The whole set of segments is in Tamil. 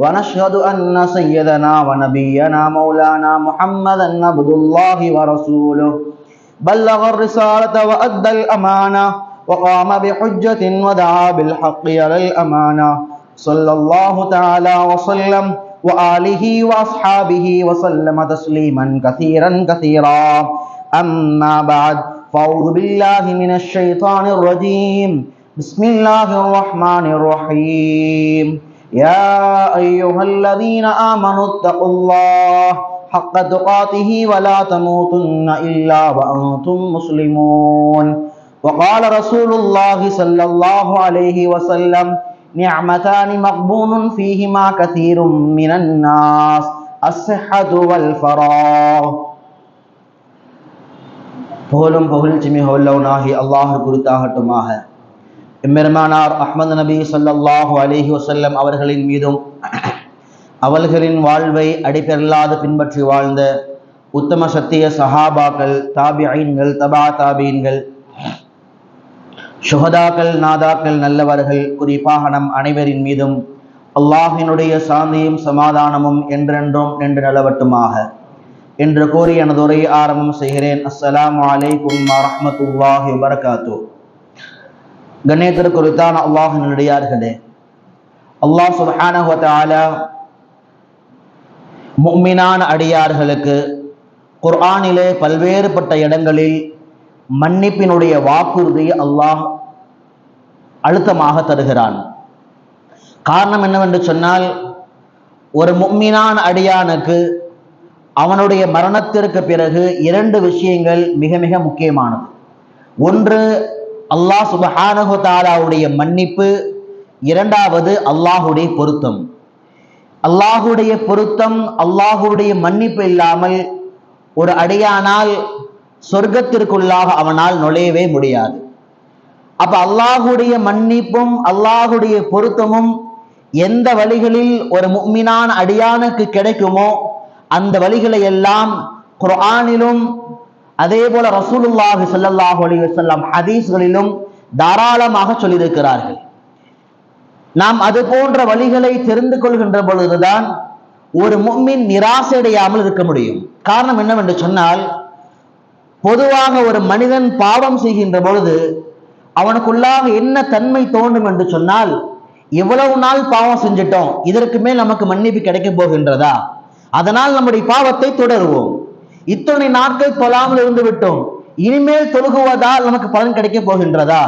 ونشهد أن سيدنا ونبينا مولانا محمدا عبد الله ورسوله. بلغ الرسالة وأدى الأمانة وقام بحجة ودعا بالحق على الأمانة. صلى الله تعالى وسلم وآله وأصحابه وسلم تسليما كثيرا كثيرا. أما بعد فأعوذ بالله من الشيطان الرجيم. بسم الله الرحمن الرحيم. يا أيها الذين آمنوا اتقوا الله حق دقاته ولا تموتن إلا وأنتم مسلمون. وقال رسول الله صلى الله عليه وسلم، نعمتان مقبول فيهما كثير من الناس، الصحة والفراغ. بولم بول جمعه لوناه الله قرطاه تماهي எம்பெருமானார் அஹ்மது நபி சொல்லாஹு அலிஹி வசல்லம் அவர்களின் மீதும் அவர்களின் வாழ்வை அடிபெறலாது பின்பற்றி வாழ்ந்த உத்தம சத்திய சஹாபாக்கள் தாபிஐன்கள் தபா தாபீன்கள் சுகதாக்கள் நாதாக்கள் நல்லவர்கள் குறிப்பாக நம் அனைவரின் மீதும் அல்லாஹினுடைய சாந்தியும் சமாதானமும் என்றென்றும் நின்று நிலவட்டுமாக என்று கூறி எனது உரை ஆரம்பம் செய்கிறேன். அஸ்ஸலாமு அலைக்கும் வரமத்துல்லாஹி வபரகாத்து கண்ணியத்திற்கு குறித்தான அல்லாஹின் நடிகார்களே அல்லாஹ் சுப்ஹானஹு அடியார்களுக்கு குர்ஆனிலே பல்வேறுபட்ட இடங்களில் மன்னிப்பினுடைய வாக்குறுதியை அல்லாஹ் அழுத்தமாக தருகிறான். காரணம் என்னவென்று சொன்னால் ஒரு மும்மினான் அடியானுக்கு அவனுடைய மரணத்திற்கு பிறகு இரண்டு விஷயங்கள் மிக மிக முக்கியமானது. ஒன்று அல்லாஹ் சுபஹானஹு தாலாவுடைய மன்னிப்பு இரண்டாவது அல்லாஹுடைய பொருத்தம். அல்லாஹுடைய பொருத்தம் அல்லாஹுடைய மன்னிப்பு இல்லாமல் ஒரு அடியானால் சொர்க்கத்திற்குள்ளாக அவனால் நுழையவே முடியாது. அப்ப அல்லாஹுடைய மன்னிப்பும் அல்லாஹுடைய பொருத்தமும் எந்த வழிகளில் ஒரு முக்மினான் அடியானுக்கு கிடைக்குமோ அந்த வழிகளை எல்லாம் குரானிலும் அதே போல ரசூலுல்லாஹி சல்லாஹூ அலி வசல்லாம் ஹதீஸ்களிலும் தாராளமாக சொல்லியிருக்கிறார்கள். நாம் அது போன்ற வழிகளை தெரிந்து கொள்கின்ற பொழுதுதான் ஒரு மும்மின் நிராசையடையாமல் இருக்க முடியும். காரணம் என்னவென்று சொன்னால் பொதுவாக ஒரு மனிதன் பாவம் செய்கின்ற பொழுது அவனுக்குள்ளாக என்ன தன்மை தோன்றும் என்று சொன்னால் இவ்வளவு நாள் பாவம் செஞ்சிட்டோம் இதற்கு மேல் நமக்கு மன்னிப்பு கிடைக்க போகின்றதா? அதனால் நம்முடைய பாவத்தை தொடருவோம். இத்தனை நாட்கள் தொழாமல் இருந்து விட்டோம். இனிமேல் தொழுகுவதால் நமக்கு பலன் கிடைக்க போகின்றதா?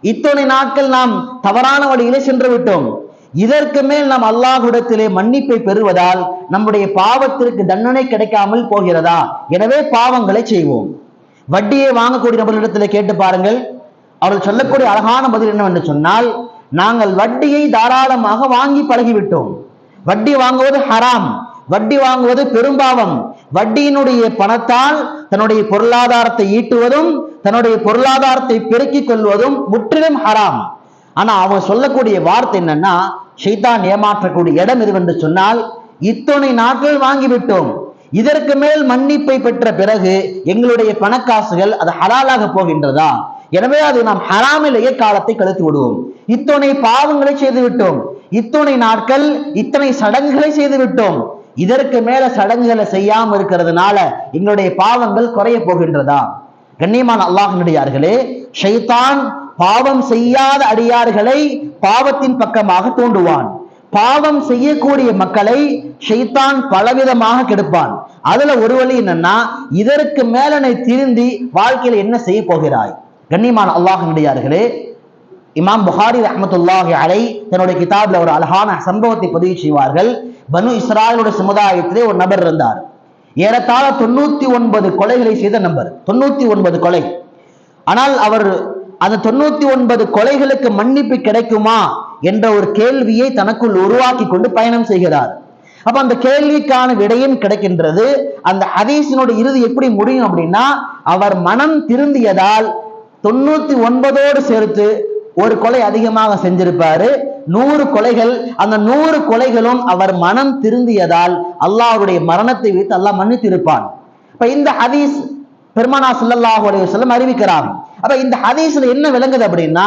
இத்தனை நாட்கள் நாம் தவறான வழியிலே சென்று விட்டோம். இதற்கு மேல் நாம் அல்லாஹுடத்திலே மன்னிப்பை பெறுவதால் நம்முடைய பாவத்திற்கு தண்டனை கிடைக்காமல் போகிறதா? எனவே பாவங்களை செய்வோம். வட்டியை வாங்கக்கூடிய நபர்களிடத்தில் கேட்டு பாருங்கள். அவர்கள் சொல்லக்கூடிய அழகான பதில் என்னவென்று சொன்னால் நாங்கள் வட்டியை தாராளமாக வாங்கி பழகிவிட்டோம். வட்டி வாங்குவது ஹராம். வட்டி வாங்குவது பெரும்பாவம். வட்டியினுடைய பணத்தால் தன்னுடைய பொருளாதாரத்தை ஈட்டுவதும் தன்னுடைய பொருளாதாரத்தை பெருக்கிக் கொள்வதும் முற்றிலும் ஹராம். ஆனா அவன் சொல்லக்கூடிய வார்த்தை என்னன்னா ஷைத்தான் ஏமாற்றக்கூடிய இடம் எதுவென்று சொன்னால் இத்தனை நாட்கள் வாங்கிவிட்டோம். இதற்கு மேல் மன்னிப்பை பெற்ற பிறகு எங்களுடைய பணக்காசுகள் அது ஹலாலாக போகின்றதா? எனவே அது நாம் ஹராமிலேயே காலத்தை கழித்து விடுவோம். இத்தனை பாவங்களை செய்து விட்டோம் இத்தனை நாட்கள் இத்தனை சடங்குகளை செய்து விட்டோம் இதற்கு மேல சடங்குகளை செய்யாம இருக்கிறதுனால எங்களுடைய பாவங்கள் குறைய போகின்றதா? கண்ணியமான அல்லாஹனுடையார்களே ஷைத்தான் பாவம் செய்யாத அடியார்களை பாவத்தின் பக்கமாக தூண்டுவான். பாவம் செய்யக்கூடிய மக்களை ஷைத்தான் பலவிதமாக கெடுப்பான். அதுல ஒரு வழி என்னன்னா இதற்கு மேலனை திருந்தி வாழ்க்கையில என்ன செய்ய போகிறாய்? கண்ணியமான அல்லாஹனுடையார்களே இமாம் புகாரி ரஹமத்துல்லாஹி அலை தன்னுடைய கிதாப்ல ஒரு அழகான சம்பவத்தை பதிவு செய்வார்கள். பனு இஸ்ராயலுடைய சமுதாயத்திலே ஒரு நபர் இருந்தார். ஏறத்தாழ தொண்ணூத்தி ஒன்பது கொலைகளை செய்த நபர். தொண்ணூத்தி ஒன்பது கொலை. ஆனால் அவர் அந்த தொண்ணூத்தி ஒன்பது கொலைகளுக்கு மன்னிப்பு கிடைக்குமா என்ற ஒரு கேள்வியை தனக்குள் உருவாக்கி கொண்டு பயணம் செய்கிறார். அப்ப அந்த கேள்விக்கான விடையும் கிடைக்கின்றது. அந்த ஹதீஸினுடைய இறுதி எப்படி முடியும் அப்படின்னா அவர் மனம் திருந்தியதால் தொண்ணூத்தி ஒன்பதோடு சேர்த்து ஒரு கொலை அதிகமாக செஞ்சிருப்பாரு. நூறு கொலைகள் அந்த நூறு கொலைகளும் அவர் மனம் திருந்தியதால் அல்லாஹ்வுடைய மரணத்தை வைத்து அல்லாஹ் மன்னித்து இருப்பான் இப்ப இந்த ஹதீஸ் பெருமானா சுல்லாஹ் அலைஹி வஸல்லம் அறிவிக்கிறாங்க அப்ப இந்த ஹதீஸ்ல என்ன விளங்குது அப்படின்னா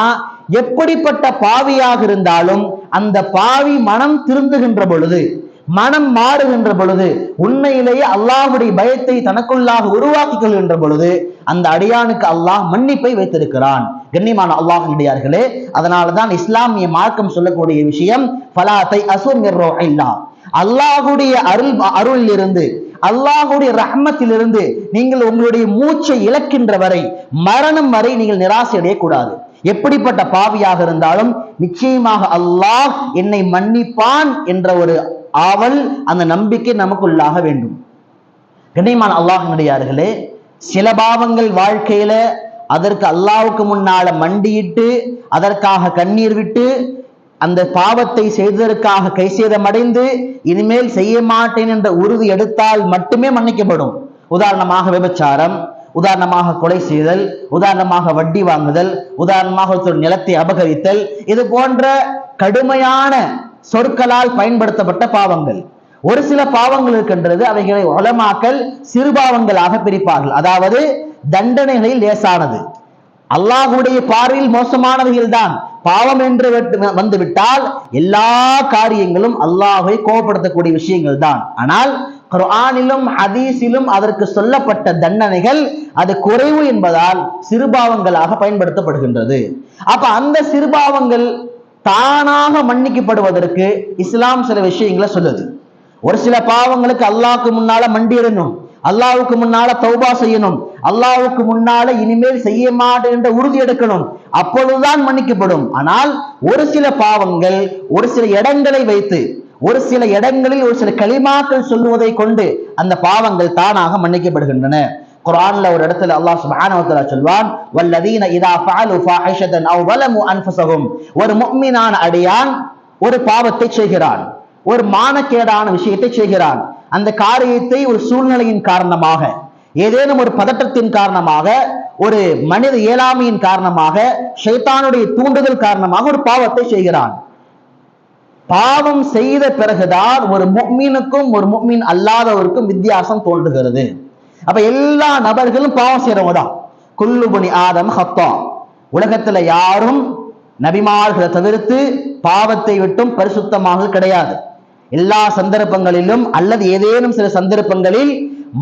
எப்படிப்பட்ட பாவியாக இருந்தாலும் அந்த பாவி மனம் திருந்துகின்ற பொழுது மனம் மாறுகின்ற பொழுது உண்மையிலேயே அல்லாஹுடைய பயத்தை தனக்குள்ளாக உருவாக்கிக் கொள்கின்ற பொழுது அந்த அடியானுக்கு அல்லாஹ் மன்னிப்பை வைத்திருக்கிறான். கண்ணியமான அல்லாஹினுடையார்களே அதனாலதான் இஸ்லாமிய மார்க்கம் சொல்லக்கூடிய விஷயம் பலாத்தை அசுர் இல்லா அல்லாஹுடைய அருள் அருளில் இருந்து அல்லாஹுடைய ரஹ்மத்திலிருந்து நீங்கள் உங்களுடைய மூச்சை இழக்கின்ற வரை மரணம் வரை நீங்கள் நிராசை அடையக்கூடாது. எப்படிப்பட்ட பாவியாக இருந்தாலும் நிச்சயமாக அல்லாஹ் என்னை மன்னிப்பான் என்ற ஒரு ஆவல் அந்த நம்பிக்கை நமக்குள்ளாக வேண்டும். கண்ணியமான அல்லாஹினுடையார்களே சில பாவங்கள் வாழ்க்கையில அதற்கு அல்லாவுக்கு முன்னால மண்டியிட்டு அதற்காக கண்ணீர் விட்டு அந்த பாவத்தை செய்ததற்காக கை சேதமடைந்து இனிமேல் செய்ய மாட்டேன் என்ற உறுதி எடுத்தால் மட்டுமே மன்னிக்கப்படும். உதாரணமாக விபச்சாரம் உதாரணமாக கொலை செய்தல் உதாரணமாக வட்டி வாங்குதல் உதாரணமாக ஒருத்தர் நிலத்தை அபகரித்தல் இது போன்ற கடுமையான சொற்களால் பயன்படுத்தப்பட்ட பாவங்கள். ஒரு சில பாவங்கள் இருக்கின்றது அவைகளை உலமாக்கல் சிறுபாவங்களாக பிரிப்பார்கள். அதாவது தண்டனைகளில் லேசானது. அல்லாஹுடைய பார்வையில் மோசமானவைகள் தான் பாவம் என்று விட்டு- வந்துவிட்டால் எல்லா காரியங்களும் அல்லாஹை கோபப்படுத்தக்கூடிய விஷயங்கள் தான் ஆனால் குர்ஆனிலும் ஹதீஸிலும் அதற்கு சொல்லப்பட்ட தண்டனைகள் அது குறைவு என்பதால் சிறுபாவங்களாக பயன்படுத்தப்படுகின்றது. அப்ப அந்த சிறுபாவங்கள் தானாக மன்னிக்கப்படுவதற்கு இஸ்லாம் சில விஷயங்களை சொல்லுது. ஒரு சில பாவங்களுக்கு அல்லாவுக்கு முன்னால மண்டியிடணும். அல்லாவுக்கு முன்னால தௌபா செய்யணும். அல்லாவுக்கு முன்னால இனிமேல் செய்ய மாட்டேன் உறுதி எடுக்கணும். அப்பொழுதுதான் மன்னிக்கப்படும். ஆனால் ஒரு சில பாவங்கள் ஒரு சில இடங்களை வைத்து ஒரு சில இடங்களில் ஒரு சில களிமாக்கள் சொல்லுவதை கொண்டு அந்த பாவங்கள் தானாக மன்னிக்கப்படுகின்றன. குரான்ல ஒரு இடத்துல அல்லாஹ் சுப்ஹானஹு சொல்வான் வல்லதீன இதா ஃபஅலு ஃபாஹிஷதன் அவ் வலமு அன்ஃபஸஹும். ஒரு முஃமினான அடியான் ஒரு பாவத்தை செய்கிறான் ஒரு மானக்கேடான விஷயத்தை செய்கிறான். அந்த காரியத்தை ஒரு சூழ்நிலையின் காரணமாக ஏதேனும் ஒரு பதற்றத்தின் காரணமாக ஒரு மனித இயலாமையின் காரணமாக ஷைத்தானுடைய தூண்டுதல் காரணமாக ஒரு பாவத்தை செய்கிறான். பாவம் செய்த பிறகுதான் ஒரு முக்மீனுக்கும் ஒரு முக்மீன் அல்லாதவருக்கும் வித்தியாசம் தோன்றுகிறது. அப்ப எல்லா நபர்களும் பாவம் செய்யறவங்க தான் குல்லுபுனி ஆதம் ஹத்தா. உலகத்துல யாரும் நபிமார்களை தவிர்த்து பாவத்தை விட்டும் பரிசுத்தமாக கிடையாது. எல்லா சந்தர்ப்பங்களிலும் அல்லது ஏதேனும் சில சந்தர்ப்பங்களில்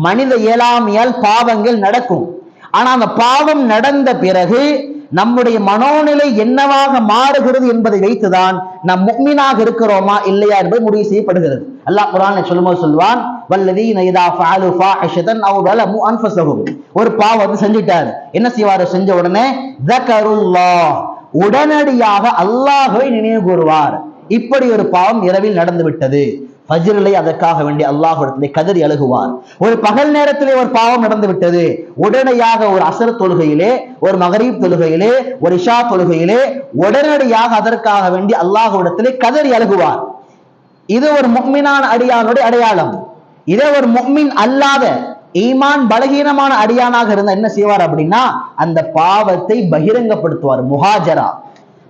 மனித இயலாமையால் பாவங்கள் நடக்கும். ஆனா அந்த பாவம் நடந்த பிறகு நம்முடைய மனோநிலை என்னவாக மாறுகிறது என்பதை வைத்துதான் நாம் முக்மீனாக இருக்கிறோமா இல்லையா என்பது முடிவு செய்யப்படுகிறது. அல்லாஹ் குரான் சொல்லும்போது சொல்வான் வல்லதீன இதா ஃபாலு ஃபாஹிஷதன் அவ் வலமு அன்ஃபஸஹும். ஒரு பாவத்தை செஞ்சிட்டார். என்ன செய்வார்? செஞ்ச உடனே த தகருல்லாஹ். உடனடியாக அல்லாஹ்வை நினைவு கூறுவார். இப்படி ஒரு பாவம் இரவில் நடந்து விட்டது பஜ்ரிலை அதற்காக வேண்டி அல்லாஹ்விடத்திலே கதறி அழுகுவார் ஒரு பகல் நேரத்திலே ஒரு பாவம் நடந்து விட்டது உடனடியாக ஒரு அசர் தொழுகையிலே ஒரு மகரீப் தொழுகையிலே ஒரு இஷா தொழுகையிலே உடனடியாக அதற்காக வேண்டி அல்லாஹுடத்திலே கதறி அழுகுவார் இது ஒரு முக்மினான அடியானுடைய அடையாளம். இதே ஒரு முக்மின் அல்லாத ஈமான் பலகீனமான அடியானாக இருந்தா என்ன செய்வார் அப்படின்னா அந்த பாவத்தை பகிரங்கப்படுத்துவார் முஹாஜரா.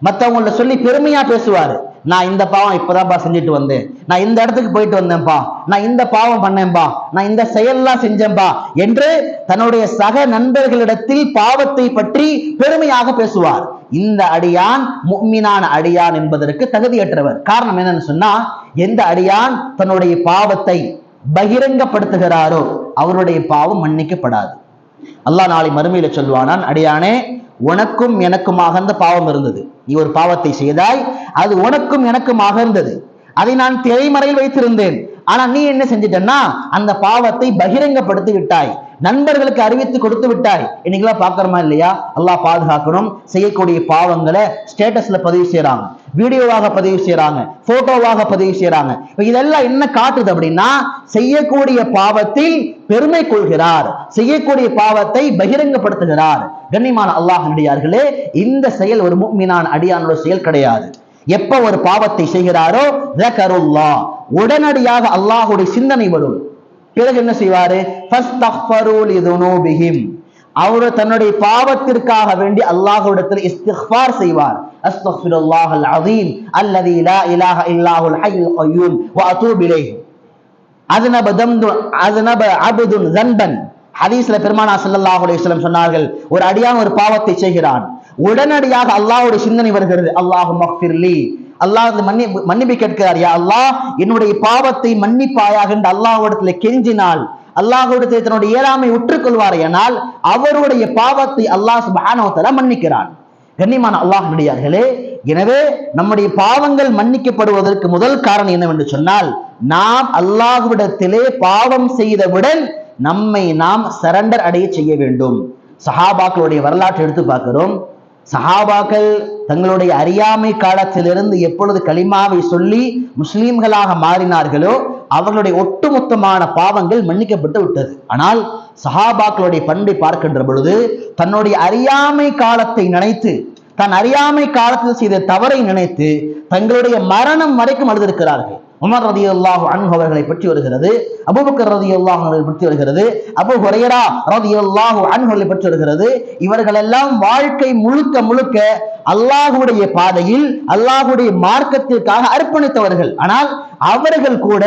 மத்தவங்கள்ட்ட சொல்லி பெருமையா பேசுவாரு. நான் இந்த பாவம் இப்பதான்ப்பா செஞ்சுட்டு வந்தேன். நான் இந்த இடத்துக்கு போயிட்டு வந்தேன்ப்பா நான் இந்த பாவம் பண்ணேன்பா. நான் இந்த செயல்லாம் செஞ்சேன்பா என்று தன்னுடைய சக நண்பர்களிடத்தில் பாவத்தை பற்றி பெருமையாக பேசுவார். இந்த அடியான் முக்மினான அடியான் என்பதற்கு தகுதியற்றவர். காரணம் என்னன்னு சொன்னா எந்த அடியான் தன்னுடைய பாவத்தை பகிரங்கப்படுத்துகிறாரோ அவருடைய பாவம் மன்னிக்கப்படாது. அல்லாஹ் நாளை மறுமையில சொல்வானான் அடியானே உனக்கும் எனக்குமாக அந்த பாவம் இருந்தது. நீ ஒரு பாவத்தை செய்தாய் அது உனக்கும் எனக்குமாக இருந்தது அதை நான் திரைமறையில் வைத்திருந்தேன். ஆனா நீ என்ன செஞ்சிட்டன்னா அந்த பாவத்தை பகிரங்கப்படுத்தி விட்டாய். நண்பர்களுக்கு அறிவித்து கொடுத்து விட்டாய். இன்னைக்கெல்லாம் பாக்குறோமா இல்லையா? அல்லாஹ் பாதுகாக்கணும். செய்யக்கூடிய பாவங்களை ஸ்டேட்டஸ்ல பதிவு செய்யறாங்க வீடியோவாக பதிவு செய்யறாங்க போட்டோவாக பதிவு செய்யறாங்க இதெல்லாம் என்ன காட்டுது அப்படின்னா செய்யக்கூடிய பாவத்தில் பெருமை கொள்கிறார். செய்யக்கூடிய பாவத்தை பகிரங்கப்படுத்துகிறார். கண்ணியமான அல்லாஹ் அடியார்களே இந்த செயல் ஒரு முக்மினான் அடியானோட செயல் கிடையாது. எப்ப ஒரு பாவத்தை செய்கிறாரோ தகருல்லா உடனடியாக அல்லாஹுடைய சிந்தனை வரும். பிறகு என்ன செய்வாரு? ஃபஸ்தக்ஃபரு அவர் தன்னுடைய பாவத்திற்காக வேண்டி அல்லாஹுடத்தில் இஸ்திஃபார் செய்வார். அஸ்தக்ஃபிருல்லாஹல் அஸீம் அல்லதி லா இலாஹ இல்லாஹுல் ஹய்யுல் கய்யூம் வ அதூபு இலைஹி. அஸ்னப தம்து அஸ்னப அப்துன் ஸன்பன். ஹதீஸ்ல பெருமானா ஸல்லல்லாஹு அலைஹி வஸல்லம் சொன்னார்கள் ஒரு அடியான் ஒரு பாவத்தை செய்கிறான். உடனடியாக அல்லாஹ்வுடைய சிந்தனை வருகிறது. அல்லாஹு மஃபிர்லி அல்லாஹ் மன்னி மன்னிப்பு கேட்கிறார் யா அல்லாஹ் என்னுடைய பாவத்தை மன்னிப்பாயாக என்று அல்லாஹ்விடத்தில் கெஞ்சினால் அல்லாஹ்விடத்தில் தன்னுடைய இயலாமை உற்றுக்கொள்வார் ஆனால் அவருடைய பாவத்தை அல்லாஹ் சுப்ஹானஹு மன்னிக்கிறான். கண்ணியமான அல்லாஹ் நடிகார்களே எனவே நம்முடைய பாவங்கள் மன்னிக்கப்படுவதற்கு முதல் காரணம் என்னவென்று சொன்னால் நாம் அல்லாஹ்விடத்திலே பாவம் செய்தவுடன் நம்மை நாம் சரண்டர் அடைய செய்ய வேண்டும். சஹாபாக்களுடைய வரலாற்றை எடுத்து பார்க்கிறோம். சஹாபாக்கள் தங்களுடைய அறியாமை காலத்திலிருந்து எப்பொழுது கலிமாவை சொல்லி முஸ்லீம்களாக மாறினார்களோ அவர்களுடைய ஒட்டுமொத்தமான பாவங்கள் மன்னிக்கப்பட்டு விட்டது. ஆனால் சஹாபாக்களுடைய பண்பை பார்க்கின்ற பொழுது தன்னுடைய அறியாமை காலத்தை நினைத்து தன் அறியாமை காலத்தில் செய்த தவறை நினைத்து தங்களுடைய மரணம் வரைக்கும் அழுதிருக்கிறார்கள். உமர் ரதி அல்லாஹ் அன்ஹு அவர்களை பற்றி வருகிறது அபுபக்கர் ரதி அல்லாஹ் அவர்களை பற்றி வருகிறது அபு ஹுரையரா ரதி அல்லாஹ் அன்ஹுவை பற்றி வருகிறது. இவர்கள் எல்லாம் வாழ்க்கை முழுக்க முழுக்க அல்லாஹுடைய பாதையில் அல்லாஹுடைய மார்க்கத்திற்காக அர்ப்பணித்தவர்கள். ஆனால் அவர்கள் கூட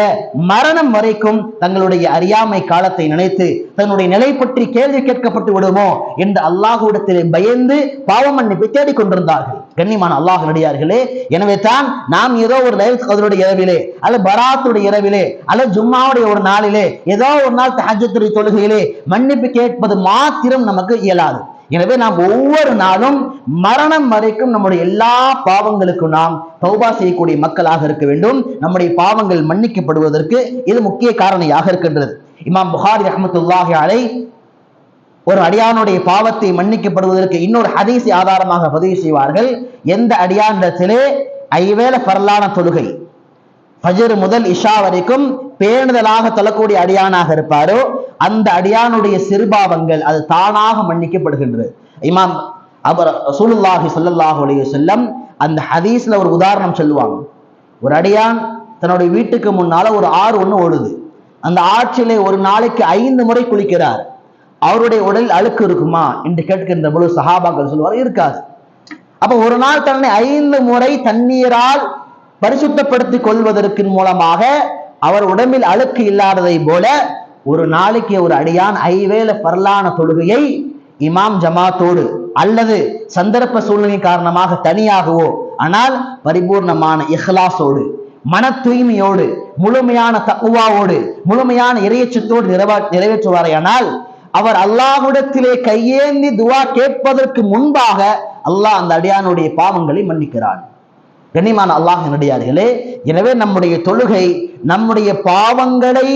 மரணம் வரைக்கும் தங்களுடைய அறியாமை காலத்தை நினைத்து தன்னுடைய நிலை பற்றி கேள்வி கேட்கப்பட்டு விடுமோ என்று அல்லாஹுடத்திலே பயந்து பாவ மன்னிப்பை தேடிக் கொண்டிருந்தார்கள் கண்ணியமான அல்லாஹ் நடிகார்களே. எனவே தான் நாம் ஏதோ ஒரு லைஃப் அதனுடைய இரவிலே அல்ல பராத்துடைய இரவிலே அல்ல ஜும்மாவுடைய ஒரு நாளிலே ஏதோ ஒரு நாள் தஹஜத்துடைய தொழுகையிலே மன்னிப்பு கேட்பது மாத்திரம் நமக்கு இயலாது. எனவே நாம் ஒவ்வொரு நாளும் மரணம் வரைக்கும் நம்முடைய எல்லா பாவங்களுக்கும் நாம் தௌபா செய்யக்கூடிய மக்களாக இருக்க வேண்டும். நம்முடைய பாவங்கள் மன்னிக்கப்படுவதற்கு இது முக்கிய காரணியாக இருக்கின்றது. இமாம் புகாரி அஹமத்துல்லாஹி அலை ஒரு அடியானுடைய பாவத்தை மன்னிக்கப்படுவதற்கு இன்னொரு ஹதீஸை ஆதாரமாக பதிவு செய்வார்கள். எந்த அடியானிடத்திலே? ஐவேள பரலான தொழுகை. பஜர் முதல் இஷா வரைக்கும் பேணுதலாக தொழக்கூடிய அடியானாக இருப்பாரோ அந்த அடியானுடைய சிறுபாவங்கள் அது தானாக மன்னிக்கப்படுகின்றது. இமாம் அவர் ரசூலுல்லாஹி ஸல்லல்லாஹு செல்லம் அந்த ஹதீஸ்ல ஒரு உதாரணம் சொல்லுவாங்க. ஒரு அடியான் தன்னுடைய வீட்டுக்கு முன்னால ஒரு ஆறு ஒண்ணு ஓடுது. அந்த ஆற்றிலே ஒரு நாளைக்கு ஐந்து முறை குளிக்கிறார். அவருடைய உடல் அழுக்கு இருக்குமா? என்று கேட்கின்ற பொழுது சஹாபாக்கள் சொல்லுவார் இருக்காது. அப்ப ஒரு நாள் தன்னை ஐந்து முறை தண்ணீரால் பரிசுத்தப்படுத்திக் கொள்வதற்கு மூலமாக அவர் உடம்பில் அழுக்கு இல்லாததை போல ஒரு நாளைக்கு ஒரு அடியான் ஐவேல பரலான தொழுகையை இமாம் ஜமாத்தோடு அல்லது சந்தர்ப்ப சூழ்நிலை காரணமாக தனியாகவோ ஆனால் பரிபூர்ணமான இஹ்லாஸோடு மன தூய்மையோடு முழுமையான தக்குவாவோடு முழுமையான இறையச்சத்தோடு நிறைவா நிறைவேற்றுவாரையானால் அவர் அல்லாஹுடத்திலே கையேந்தி துவா கேட்பதற்கு முன்பாக அல்லாஹ் அந்த அடியானுடைய பாவங்களை மன்னிக்கிறான். கண்ணியமான அல்லாஹ் நடிகார்களே எனவே நம்முடைய தொழுகை நம்முடைய பாவங்களை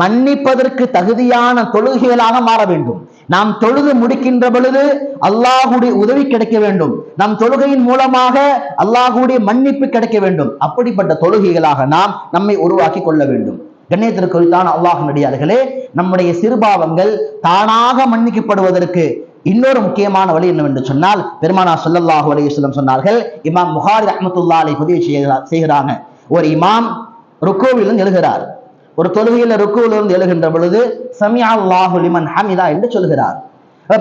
மன்னிப்பதற்கு தகுதியான தொழுகைகளாக மாற வேண்டும். நாம் தொழுது முடிக்கின்ற பொழுது அல்லாஹுடைய உதவி கிடைக்க வேண்டும். நம் தொழுகையின் மூலமாக அல்லாஹுடைய மன்னிப்பு கிடைக்க வேண்டும். அப்படிப்பட்ட தொழுகைகளாக நாம் நம்மை உருவாக்கி கொள்ள வேண்டும். கண்ணியத்திற்குறித்தான அல்லாஹ் நடிகார்களே நம்முடைய சிறுபாவங்கள் தானாக மன்னிக்கப்படுவதற்கு இன்னொரு முக்கியமான வழி என்னவென்று சொன்னால் பெருமானா சொல்லல்லாஹு அலைஹி சொன்னார்கள் இமாம் புகாரி அஹமத்துல்லா அலை பதிவு செய்கிறாங்க. ஒரு இமாம் ருக்கோவிலிருந்து எழுகிறார். ஒரு தொழுகையில ருக்குவிலிருந்து எழுகின்ற பொழுது சமியா அல்லாஹு லிமன் ஹமிதா என்று சொல்கிறார்.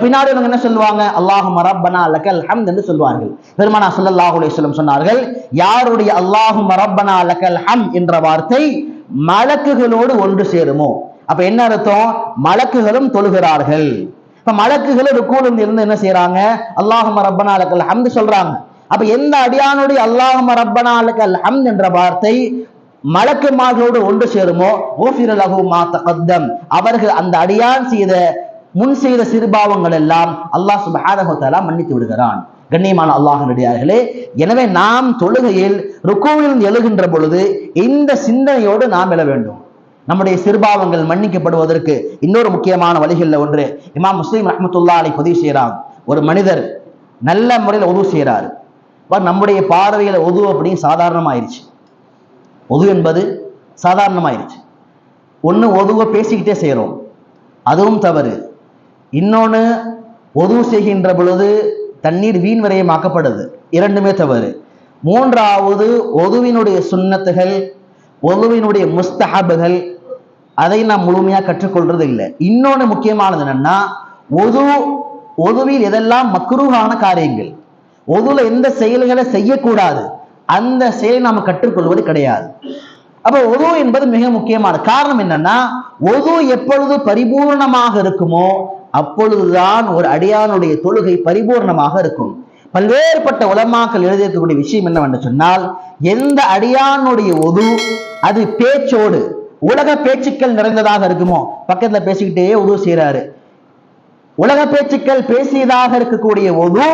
பின்னாடி இவங்க என்ன சொல்லுவாங்க? அல்லாஹும் ரப்பனா லக்கல் ஹம்த் என்று சொல்வார்கள். பெருமானா சொல்லல்லாஹு அலைஹி சொன்னார்கள் யாருடைய அல்லாஹும் ரப்பனா லக்கல் ஹம் என்ற வார்த்தை மலக்குகளோடு ஒன்று சேருமோ? அப்ப என்ன அர்த்தம்? மலக்குகளும் தொழுகிறார்கள். இப்ப மலக்குகள் ருக்கூலும் இருந்து என்ன செய்யறாங்க அல்லாஹும ரப்பனாலக்கல் ஹம்து சொல்றாங்க. அப்ப எந்த அடியானுடைய அல்லாஹும ரப்பனா லக்கல் என்ற வார்த்தை மலக்குமார்களோடு ஒன்று சேருமோ? ஓஃபிர லகு மா தகத்தம். அவர்கள் அந்த அடியான் செய்த முன் செய்த சிறுபாவங்கள் எல்லாம் அல்லாஹ் சுபஹானஹு தஆலா மன்னித்து விடுகிறான். கண்ணியமான அல்லாஹனுடையார்களே எனவே நாம் தொழுகையில் ருக்கோவில் எழுகின்ற பொழுது இந்த சிந்தனையோடு நாம் எழ வேண்டும். நம்முடைய சிறுபாவங்கள் மன்னிக்கப்படுவதற்கு இன்னொரு முக்கியமான வழிகளில் ஒன்று இமாம் முஸ்லீம் ரஹ்மத்துல்லா அலை பதிவு செய்கிறார். ஒரு மனிதர் நல்ல முறையில் உதவு செய்கிறார். நம்முடைய பார்வையில் உதவு அப்படின்னு சாதாரணமாயிருச்சு. உது என்பது சாதாரணமாயிருச்சு. ஒன்று ஒதுவை பேசிக்கிட்டே செய்கிறோம் அதுவும் தவறு. இன்னொன்று உதவு செய்கின்ற பொழுது தண்ணீர் வீண் விரயமாக்கப்படுது. இரண்டுமே தவறு. மூன்றாவது ஒதுவினுடைய சுண்ணத்துகள் ஒதுவினுடைய முஸ்தஹபுகள் அதை நாம் முழுமையாக கற்றுக்கொள்றது இல்லை இன்னொன்று முக்கியமானது என்னன்னா ஒது ஒதுவில் எதெல்லாம் மக்ரூஹான காரியங்கள் ஒதுல எந்த செயல்களை செய்யக்கூடாது அந்த செயலை நாம் கற்றுக்கொள்வது கிடையாது. அப்ப ஒது என்பது மிக முக்கியமான காரணம் என்னன்னா ஒது எப்பொழுது பரிபூர்ணமாக இருக்குமோ அப்பொழுதுதான் ஒரு அடியானுடைய தொழுகை பரிபூர்ணமாக இருக்கும். பல்வேறுபட்ட உலமாக்கள் எழுதியிருக்கக்கூடிய விஷயம் என்னவென்று சொன்னால் எந்த அடியானுடைய ஒது அது பேச்சோடு உலக பேச்சுக்கள் நிறைந்ததாக இருக்குமோ? பக்கத்துல பேசிக்கிட்டே உதவு செய்யறாரு உலக பேச்சுக்கள் பேசியதாக இருக்கக்கூடிய ஒது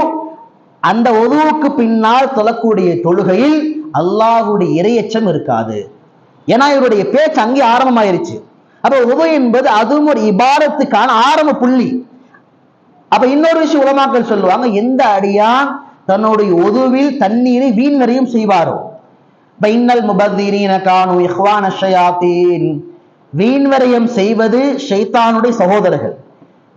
அந்த ஒதுவுக்கு பின்னால் தொழக்கூடிய தொழுகையில் அல்லாஹுடைய இரையச்சம் இருக்காது. ஏன்னா இவருடைய பேச்சு அங்கே ஆரம்பமாயிருச்சு. அப்ப உது என்பது அதுவும் ஒரு இபாரத்துக்கான ஆரம்ப புள்ளி. அப்ப இன்னொரு விஷயம் உலமாக்கள் சொல்லுவாங்க எந்த அடியான் தன்னுடைய ஒதுவில் தண்ணீரை வீண்வரையும் செய்வாரோ? பைன்னல் முபத்தீரீன காணு இஹ்வான ஷயாத்தீன். வீண்வரையம் செய்வது ஷைத்தானுடைய சகோதரர்கள்.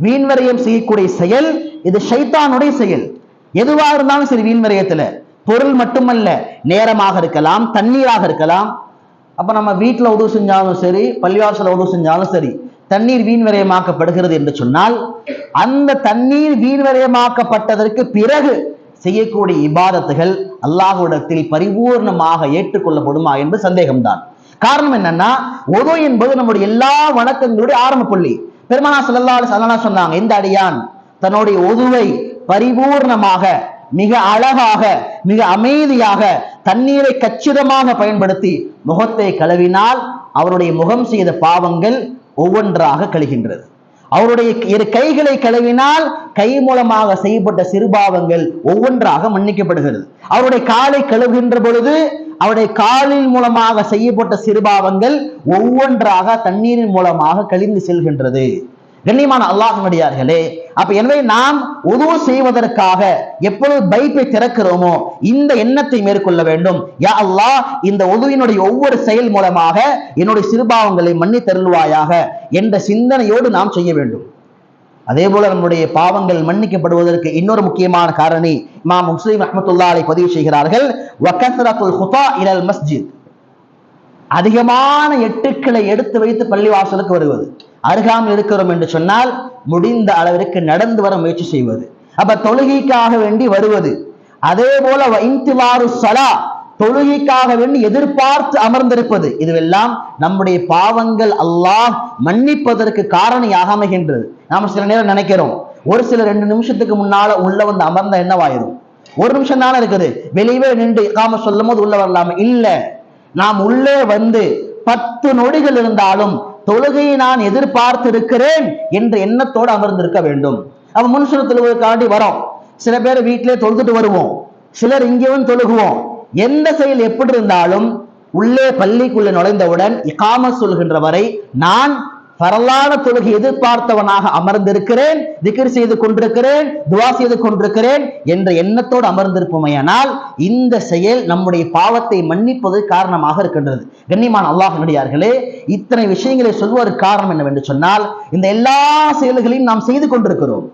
வீண்வரையம் செய்யக்கூடிய செயல் இது ஷைத்தானுடைய செயல். எதுவாக இருந்தாலும் சரி வீண்வரையத்துல பொருள் மட்டுமல்ல நேரமாக இருக்கலாம் தண்ணீராக இருக்கலாம் அப்ப நம்ம வீட்டுல உதவு செஞ்சாலும் சரி பள்ளிவாசல உதவு செஞ்சாலும் சரி தண்ணீர் வீண் விரயமாக்கப்படுகிறது என்று சொன்னால் அந்த தண்ணீர் வீண் விரயமாக்கப்பட்டதற்கு பிறகு செய்யக்கூடிய இபாதத்துகள் அல்லாஹுடத்தில் பரிபூர்ணமாக ஏற்றுக்கொள்ளப்படுமா என்று சந்தேகம்தான். காரணம் என்னன்னா உதவு என்பது நம்முடைய எல்லா வணக்கங்களுடைய ஆரம்ப புள்ளி. பெருமானா சொல்லா சல்லா சொன்னாங்க இந்த அடியான் தன்னுடைய உதுவை பரிபூர்ணமாக மிக அழகாக மிக அமைதியாக தண்ணீரை கச்சிதமாக பயன்படுத்தி முகத்தை கழுவினால் அவருடைய முகம் செய்த பாவங்கள் ஒவ்வொன்றாக கழுகின்றது. அவருடைய இரு கைகளை கழுவினால் கை மூலமாக செய்யப்பட்ட சிறுபாவங்கள் ஒவ்வொன்றாக மன்னிக்கப்படுகிறது. அவருடைய காலை கழுவுகின்ற பொழுது அவருடைய காலின் மூலமாக செய்யப்பட்ட சிறுபாவங்கள் ஒவ்வொன்றாக தண்ணீரின் மூலமாக கழிந்து செல்கின்றது. கண்ணியமான அல்லாஹனுடையார்களே அப்ப எனவே நாம் உதவு செய்வதற்காக எப்பொழுது பைப்பை திறக்கிறோமோ இந்த எண்ணத்தை மேற்கொள்ள வேண்டும். யா அல்லாஹ் இந்த உதவியினுடைய ஒவ்வொரு செயல் மூலமாக என்னுடைய சிறுபாவங்களை மன்னி தருள்வாயாக என்ற சிந்தனையோடு நாம் செய்ய வேண்டும். அதே போல நம்முடைய பாவங்கள் மன்னிக்கப்படுவதற்கு இன்னொரு முக்கியமான காரணி மா முஸ்லீம் அஹமத்துல்லா அலை பதிவு செய்கிறார்கள் மஸ்ஜித். அதிகமான எட்டுக்களை எடுத்து வைத்து பள்ளிவாசலுக்கு வருவது. அருகாமல் இருக்கிறோம் என்று சொன்னால் முடிந்த அளவிற்கு நடந்து வர முயற்சி செய்வது. அப்ப தொழுகைக்காக வேண்டி வருவது. அதே போல சலா தொழுகைக்காக வேண்டி எதிர்பார்த்து அமர்ந்திருப்பது. இதுவெல்லாம் நம்முடைய பாவங்கள் அல்லாஹ் மன்னிப்பதற்கு காரணியாக அமைகின்றது நாம சில நேரம் நினைக்கிறோம் ஒரு சில ரெண்டு நிமிஷத்துக்கு முன்னால உள்ள வந்து அமர்ந்த என்னவாயிரும் ஒரு நிமிஷம் தானே இருக்குது. வெளியவே நின்று காம சொல்லும் போது உள்ள வரலாம. இல்ல நாம் உள்ளே வந்து பத்து நொடிகள் இருந்தாலும் தொழுகையை நான் எதிர்பார்த்து இருக்கிறேன் என்ற எண்ணத்தோடு அமர்ந்திருக்க வேண்டும். அவன் முன்சுர தொழுவதற்காண்டி வரோம். சில பேர் வீட்டிலே தொழுதுட்டு வருவோம். சிலர் இங்கேயும் தொழுகுவோம். எந்த செயல் எப்படி இருந்தாலும் உள்ளே பள்ளிக்குள்ள நுழைந்தவுடன் இகாம சொல்கின்ற வரை நான் பரலான தொழுகை எதிர்பார்த்தவனாக அமர்ந்திருக்கிறேன் திகிர் செய்து கொண்டிருக்கிறேன் துவா செய்து கொண்டிருக்கிறேன் என்ற எண்ணத்தோடு அமர்ந்திருப்போமையானால் இந்த செயல் நம்முடைய பாவத்தை மன்னிப்பது காரணமாக இருக்கின்றது. கண்ணியமான அல்லாஹ் நடிகார்களே இத்தனை விஷயங்களை சொல்வதற்கு காரணம் என்னவென்று சொன்னால் இந்த எல்லா செயல்களையும் நாம் செய்து கொண்டிருக்கிறோம்.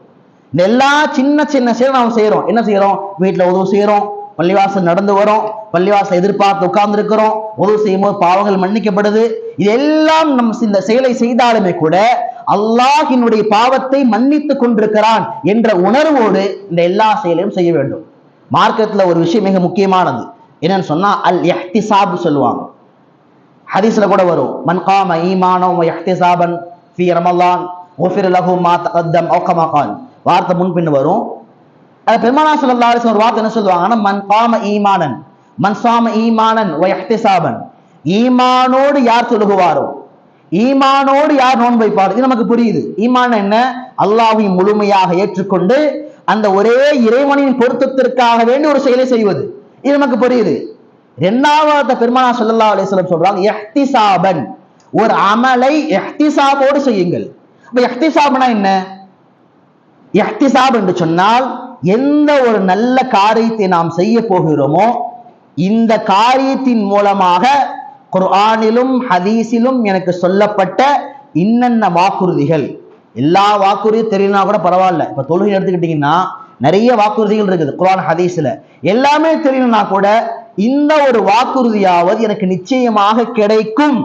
இந்த எல்லா சின்ன சின்ன செயல் நாம் செய்யறோம் என்ன செய்யறோம் வீட்டில் உதவு செய்யறோம் பள்ளிவாசல் நடந்து வரோம். பள்ளிவாசல் எதிர்பார்த்து உட்கார்ந்துருக்கிறோம். உதவு செய்யும் போது பாவங்கள் மன்னிக்கப்படுது. இதெல்லாம் நம் இந்த செயலை செய்தாலுமே கூட அல்லாஹினுடைய பாவத்தை மன்னித்துக் கொண்டிருக்கிறான் என்ற உணர்வோடு இந்த எல்லா செயலையும் செய்ய வேண்டும். மார்க்கத்தில் ஒரு விஷயம் மிக முக்கியமானது. என்னன்னு சொன்னா அல் எஹ்திசாப் சொல்லுவாங்க. ஹதீஸ்ல கூட வரும். மன்காம ஈமானோ எஹ்திசாபன் ஃபி ரமலான் ஓஃபிர் லஹு மா தகத்தம் ஓகமாகான் வார்த்தை முன்பின் வரும். அது பெருமானா சொல்லா ஒரு வார்த்தை என்ன சொல்லுவாங்கன்னா மன் காம ஈமானன். மன் சாம ஈமானன் ஒயஹ்திசாபன் ஈமானோடு யார் சொல்லுகுவாரோ? ஈமானோடு யார் நோன்பு வைப்பார்? இது நமக்கு புரியுது. ஈமான் என்ன? அல்லாஹை முழுமையாக ஏற்றுக்கொண்டு அந்த ஒரே இறைவனின் பொருத்தத்திற்காக வேண்டி ஒரு செயலை செய்வது. இது நமக்கு புரியுது. இரண்டாவது பெருமானா சொல்லல்லா அலிஸ்லம் சொல்றாங்க எஹ்திசாபன் ஒரு அமலை எஹ்திசாபோடு செய்யுங்கள். அப்ப எஹ்திசாப்னா என்ன? எஹ்திசாப் என்று சொன்னால் எந்த ஒரு நல்ல காரியத்தை நாம் செய்ய போகிறோமோ இந்த காரியத்தின் மூலமாக குர்ஆனிலும் ஹதீஸிலும் எனக்கு சொல்லப்பட்ட இன்னென்ன வாக்குறுதிகள். எல்லா வாக்குறுதியும் தெரியலனா கூட பரவாயில்ல. இப்போ தொழுகை எடுத்துக்கிட்டீங்கன்னா நிறைய வாக்குறுதிகள் இருக்குது குரான் ஹதீஸில். எல்லாமே தெரியணும்னா கூட இந்த ஒரு வாக்குறுதியாவது எனக்கு நிச்சயமாக கிடைக்கும்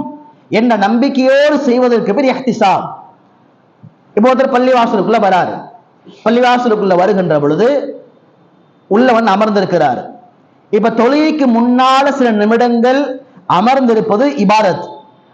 என்ற நம்பிக்கையோடு செய்வதற்கு பேர் எஹ்திசாம் இப்போ ஒருத்தர் பள்ளிவாசலுக்குள்ள வராரு. பள்ளிவாசலுக்குள்ள வருகின்ற பொழுது உள்ளவன் அமர்ந்திருக்கிறார். இப்ப தொழுகைக்கு முன்னால சில நிமிடங்கள் அமர்ந்திருப்பது இபாரத்.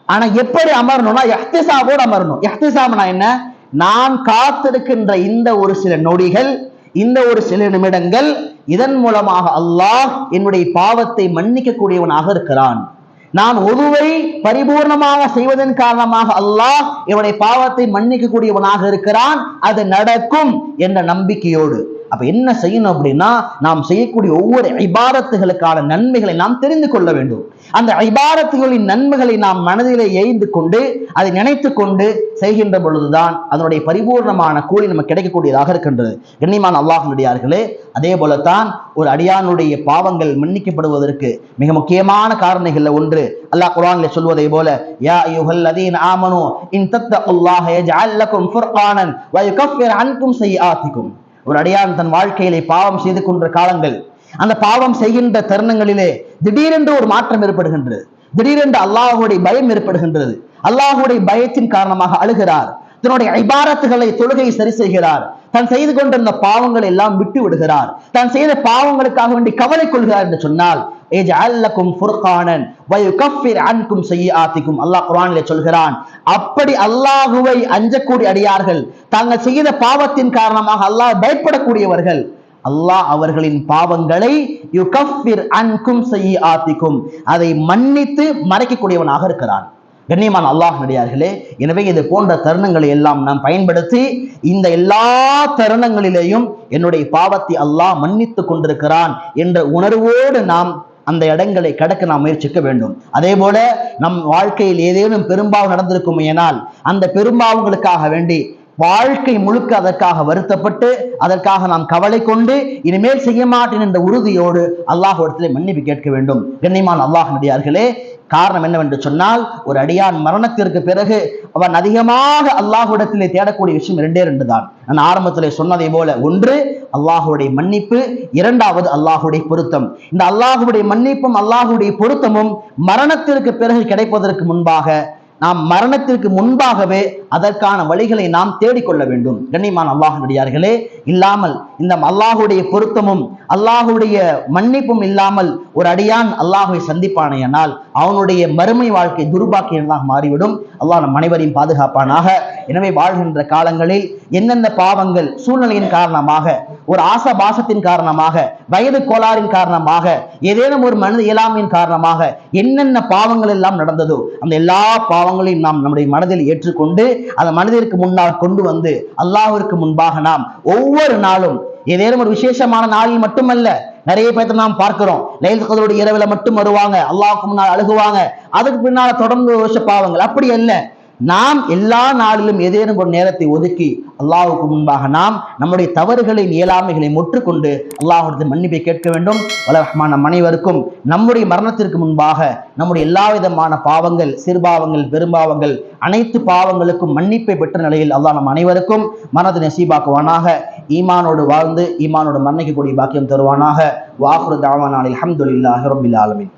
ஆனா எப்படி அமரணும்னா எஹ்திசாபோடு அமரணும். எஹ்திசாம்னா என்ன? நான் காத்திருக்கின்ற இந்த ஒரு சில நொடிகள் இந்த ஒரு சில நிமிடங்கள் இதன் மூலமாக அல்லாஹ் என்னுடைய பாவத்தை மன்னிக்க கூடியவனாக இருக்கிறான். நான் ஒருவை பரிபூர்ணமாக செய்வதன் காரணமாக அல்லாஹ் இவனுடைய பாவத்தை மன்னிக்க கூடியவனாக இருக்கிறான். அது நடக்கும் என்ற நம்பிக்கையோடு. அப்ப என்ன செய்யணும் அப்படின்னா நாம் செய்யக்கூடிய ஒவ்வொரு ஐபாரத்துகளுக்கான நன்மைகளை நாம் தெரிந்து கொள்ள வேண்டும். அந்த ஐபாரத்துகளின் நன்மைகளை நாம் மனதிலே எய்ந்து கொண்டு அதை நினைத்து கொண்டு செய்கின்ற பொழுதுதான் அதனுடைய பரிபூர்ணமான கூலி நமக்கு கிடைக்கக்கூடியதாக இருக்கின்றது. கண்ணியமான அல்லாஹனுடையார்களே அதே போலத்தான் ஒரு அடியானுடைய பாவங்கள் மன்னிக்கப்படுவதற்கு மிக முக்கியமான காரணிகள்ல ஒன்று அல்லாஹ் குரான்ல சொல்வதை போல யா அய்யுஹல் லதீன ஆமனு இன் தத்தகுல்லாஹ யஜ்அல் லக்கும் ஃபுர்கானன் வ யுகஃபிர் அன்கும் சய்யிஆத்திக்கும் ஒரு அடியான் தன் வாழ்க்கையிலே பாவம் செய்து கொண்ட காலங்கள். அந்த பாவம் செய்கின்ற தருணங்களிலே திடீரென்று ஒரு மாற்றம் ஏற்படுகின்றது. திடீரென்று அல்லாஹுடைய பயம் ஏற்படுகின்றது. அல்லாஹுடைய பயத்தின் காரணமாக அழுகிறார். தன்னுடைய ஐபாரத்துகளை தொழுகை சரி செய்கிறார். தான் செய்து கொண்டிருந்த பாவங்களை எல்லாம் விட்டு விடுகிறார். தான் செய்த பாவங்களுக்காக வேண்டி கவலை கொள்கிறார் என்று சொன்னால் சொல்கிறான் அப்படி அல்லாஹுவை அஞ்சக்கூடிய அடியார்கள் தாங்கள் செய்த பாவத்தின் காரணமாக அல்லாஹ் பயப்படக்கூடியவர்கள் அல்லாஹ் அவர்களின் பாவங்களை யுகஃபிர் அன்கும் செய்யாத்திக்கும் அதை மன்னித்து மறைக்கக்கூடியவனாக இருக்கிறான். கண்ணியமான அல்லாஹ் நடிகார்களே எனவே இது போன்ற தருணங்களை எல்லாம் நாம் பயன்படுத்தி இந்த எல்லா தருணங்களிலேயும் என்னுடைய பாவத்தை அல்லாஹ் மன்னித்து கொண்டிருக்கிறான் என்ற உணர்வோடு நாம் அந்த இடங்களை கடக்க நாம் முயற்சிக்க வேண்டும். அதே போல நம் வாழ்க்கையில் ஏதேனும் பெரும்பாவம் நடந்திருக்கும் ஏனால் அந்த பெரும்பாவங்களுக்காக வேண்டி வாழ்க்கை முழுக்க அதற்காக வருத்தப்பட்டு அதற்காக நாம் கவலை கொண்டு இனிமேல் செய்ய மாட்டேன் என்ற உறுதியோடு அல்லாஹ் இடத்திலே மன்னிப்பு கேட்க வேண்டும். கண்ணியமான அல்லாஹ் நடிகார்களே காரணம் என்னவென்று சொன்னால் ஒரு அடியான் மரணத்திற்கு பிறகு அவன் அதிகமாக அல்லாஹுடத்திலே தேடக்கூடிய விஷயம் இரண்டே ரெண்டு தான். நான் ஆரம்பத்திலே சொன்னதை போல ஒன்று அல்லாஹுடைய மன்னிப்பு இரண்டாவது அல்லாஹுடைய பொருத்தம். இந்த அல்லாஹுடைய மன்னிப்பும் அல்லாஹுடைய பொருத்தமும் மரணத்திற்கு பிறகு கிடைப்பதற்கு முன்பாக நாம் மரணத்திற்கு முன்பாகவே அதற்கான வழிகளை நாம் தேடிக்கொள்ள வேண்டும். கண்ணியமான அல்லாஹனுடையார்களே இல்லாமல் இந்த அல்லாஹுடைய பொருத்தமும் அல்லாஹுடைய மன்னிப்பும் இல்லாமல் ஒரு அடியான் அல்லாஹுவை சந்திப்பானையானால் அவனுடைய மறுமை வாழ்க்கை துர்பாக்கியமாக மாறிவிடும். அல்லாஹ் நம் அனைவரையும் பாதுகாப்பானாக. எனவே வாழ்கின்ற காலங்களில் என்னென்ன பாவங்கள் சூழ்நிலையின் காரணமாக ஒரு ஆசபாசத்தின் காரணமாக வயது கோளாறின் காரணமாக ஏதேனும் ஒரு மனித இயலாமையின் காரணமாக என்னென்ன பாவங்கள் எல்லாம் நடந்ததோ அந்த எல்லா பாவங்களையும் நாம் நம்முடைய மனதில் ஏற்றுக்கொண்டு அந்த மனதிற்கு முன்னால் கொண்டு வந்து அல்லாஹிற்கு முன்பாக நாம் ஒவ்வொரு நாளும் ஏதேனும் ஒரு விசேஷமான நாளில் மட்டுமல்ல நிறைய பேர்த்த நாம் பார்க்கிறோம். லைல் கதருடைய இரவுல மட்டும் வருவாங்க அல்லாஹுக்கு முன்னால் அழுகுவாங்க அதுக்கு பின்னால தொடர்ந்து வருஷ பாவங்கள் அப்படி அல்ல. நாம் எல்லா நாளிலும் ஏதேனும் ஒரு நேரத்தை ஒதுக்கி அல்லாஹுக்கு முன்பாக நாம் நம்முடைய தவறுகளின் இயலாமைகளை முற்றுக்கொண்டு அல்லாஹுடைய மன்னிப்பை கேட்க வேண்டும். வலரஹ்மான் நம் அனைவருக்கும் நம்முடைய மரணத்திற்கு முன்பாக நம்முடைய எல்லா விதமான பாவங்கள் சிறுபாவங்கள் பெரும்பாவங்கள் அனைத்து பாவங்களுக்கும் மன்னிப்பை பெற்ற நிலையில் அல்லாஹ் நம் அனைவருக்கும் மனது நசீபாக்குவானாக. ஈமானோடு வாழ்ந்து ஈமானோடு மரணிக்கக்கூடிய பாக்கியம் தருவானாக. வாகுரு தாவானாலில் அல்ஹம்துலில்லாஹி ரபில் ஆலமின்.